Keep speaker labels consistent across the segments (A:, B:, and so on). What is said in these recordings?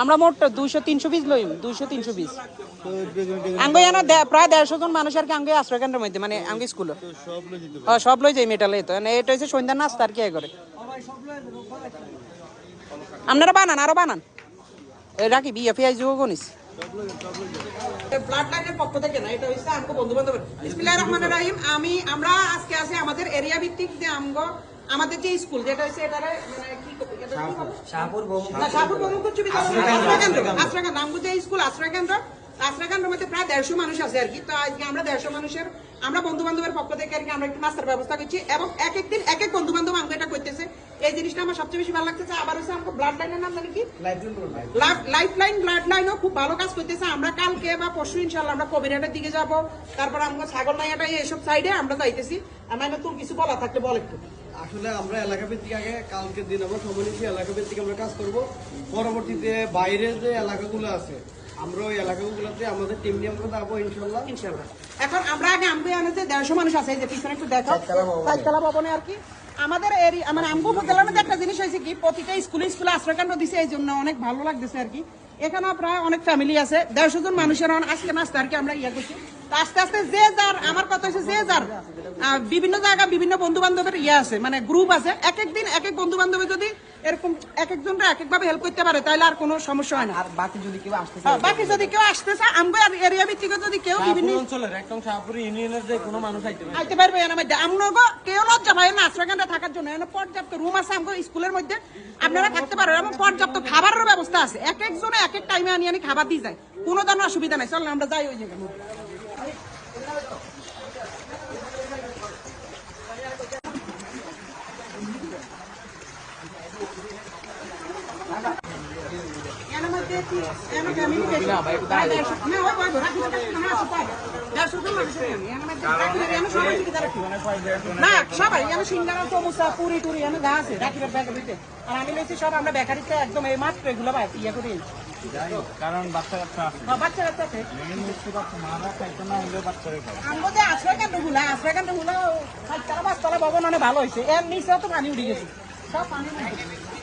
A: আমরা মোট দুইশো, তিনশো পিস লইম, দুইশো, তিনশো পিস। প্রায় দেড়শো জন মানুষ আর কি আঙ্গ আশ্রয় কেন্দ্রের মধ্যে মানে আঙ্গ স্কুল সব লই যাই মেটালে তো মানে এটা হচ্ছে সন্ধ্যার নাস্তা আর কি করে আপনারা বানান, আরও বানান। রাখি, বিয়ে ফিয়াই যুগ গনিস। আমি আমরা আজকে আছি আমাদের এরিয়া ভিত্তিক যে আমগো আমাদের যে স্কুল যেটা হচ্ছে এটারে মানে কি এটা কি হবে? না, শাহপুর বহুমুখী উচ্চ বিদ্যালয় আশ্রয় কেন্দ্র। আশ্রয় কেন্দ্র আমগো যে স্কুল আশ্রয় কেন্দ্র মধ্যে প্রায় দেড়শো মানুষ আছে আর কি। তো আজকে আমরা দেড়শো মানুষের আমরা বন্ধু বান্ধবের পক্ষ থেকে আর কি আমরা একটু নাস্তার ব্যবস্থা করছি এবং এক এক এক এক বন্ধু বান্ধব আমাকে এটা করতেছে। এই জিনিসটা আমার সবচেয়ে বেশি ভালো লাগতেছে। আবার হচ্ছে আমাকে ব্লাড লাইনের নাম জানি কি? লাইফ লাইন ব্লাড লাইনও খুব ভালো কাজ করতেছে। আমরা কালকে বা পরশু ইনশাল্লাহ আমরা কবিরাটের দিকে যাব। তারপর আমরা ছাগল নাইয়াটা এইসব সাইডে আমরা যাইতেছি। আমার তোর কিছু বলা থাকলে বল একটু।
B: আসলে আমরা এলাকা ভিত্তিক আগে কালকের দিন আমরা সময় নিচ্ছি এলাকা ভিত্তিক আমরা কাজ করব। পরবর্তীতে বাইরে যে এলাকাগুলো আছে আমরা ওই এলাকাগুলোতে আমাদের টিম নিয়ে আমরা যাব ইনশাল্লাহ
A: ইনশাল্লাহ এখন আমরা আগে আমি যে দেড়শো মানুষ আছে যে পিছনে একটু দেখো ভবনে। আর কি। আমাদের এরি মানে আমগো উপজেলার হয়েছে কি, প্রতিটা স্কুলে স্কুলে আশ্রয়কাণ্ড দিছে এই জন্য অনেক ভালো লাগতেছে আর কি। এখানে প্রায় অনেক ফ্যামিলি আছে, দেড়শো জন মানুষের আজকে নাস্তা আর কি আমরা ইয়ে করছি। আস্তে আস্তে যে যার, আমার কথা হচ্ছে যে যার বিভিন্ন জায়গা, বিভিন্ন বন্ধু বান্ধবের ইয়ে আছে মানে গ্রুপ আছে। এক একদিন এক এক বন্ধু বান্ধবের যদি এরকম এক একজনরা এক একভাবে হেল্প করতে পারে তাহলে আর কোনো সমস্যা হয় না।
B: আর বাকি যদি কেউ আসতে
A: হ্যাঁ, বাকি যদি কেউ আসতে চায় আমগো এরিয়া ভিত্তিক যদি কেউ বিভিন্ন
B: অঞ্চলের একদম শাহপুর ইউনিয়নের যে কোনো মানুষ আইতে পারে।
A: আইতে পারবে এর মধ্যে। কেউ লজ্জা পায় না আশ্রয়কেন্দ্রে থাকার জন্য। এখানে পর্যাপ্ত রুম আছে আমগো স্কুলের মধ্যে। আপনারা থাকতে এবং পর্যাপ্ত খাবারের ব্যবস্থা আছে। এক একজনে এক এক টাইমে আনি আনি খাবার দিয়ে যায়। কোনো ধরনের অসুবিধা নাই। চল আমরা যাই ওই জায়গায় এর মধ্যে কি- এর মধ্যে family বেশি। প্রায় দেড়শো- না, ওই- ওই রাখি তো কাছে না, আছে প্রায়। দেড়শো জন মানুষ আছে এখানে। এর মধ্যে রাখিবের আমি ইয়ে।
B: কারণ বাচ্চা কাচ্চা
A: বাচ্চা আছে। আশ্রয় ভবন অনেক ভালো হয়েছে এর নিচেও তো পানি উঠে গেছে সব পানি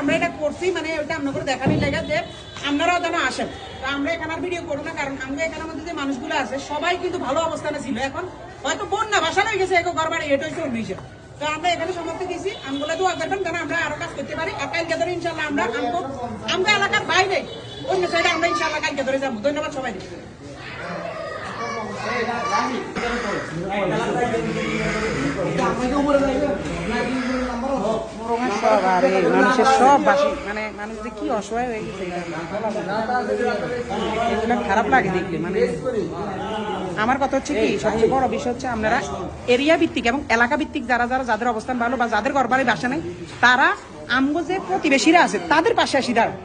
A: আমরা এটা করছি মানে ওইটা আপনার করে দেখানি লেগে যে আপনারাও যেন আসেন। আমরা এখানে ভিডিও করব না, কারণ আমরা এখানের মধ্যে যে মানুষগুলো আছে, সবাই কিন্তু ভালো অবস্থানে ছিল এখন। হয়তো বন্যা বাসা হয়ে গেছে এক ঘর বাড়ি এটা অন্য তো আমরা এখানে সমর্থ দিয়েছি, আমগুলো দোয়া করবেন, যেন আমরা আরও কাজ করতে পারি। আর কালকে ধরে ইনশাল্লাহ আমরা আমগো আমরা এলাকার বাইরে, অন্য সাইডে আমরা ইনশাল্লাহ কালকে ধরে যাব। ধন্যবাদ সবাই মানুষের সব বাসি মানে মানুষ যে কি অসহায় হয়ে গেছে এগুলো খারাপ লাগে দেখলে মানে আমার কথা হচ্ছে কি, সবচেয়ে বড় বিষয় হচ্ছে আপনারা এরিয়া ভিত্তিক এবং এলাকা ভিত্তিক যারা যারা যাদের অবস্থান ভালো বা যাদের ঘর বাড়ি বাসা নেই, তারা আমগো যে প্রতিবেশীরা আছে, তাদের পাশে আসি দাঁড়ায়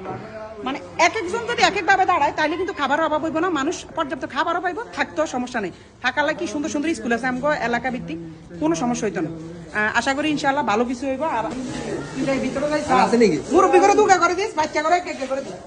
A: মানে এক একজন যদি এক একভাবে দাঁড়ায় তাহলে কিন্তু খাবারও অভাব হইব না। মানুষ পর্যাপ্ত খাবারও পাইব থাকতেও সমস্যা নেই। থাকালে কি সুন্দর সুন্দর স্কুল আছে আমগো এলাকা ভিত্তিক। কোনো সমস্যা হইতো না। আশা করি ইনশাল্লাহ ভালো কিছু হইব। আর এটাই ভিতরে যাই
C: আছে নাকি?
A: মুরব্বী করে দুগা করে দিস বাচ্চা করে কে কে করে দিস।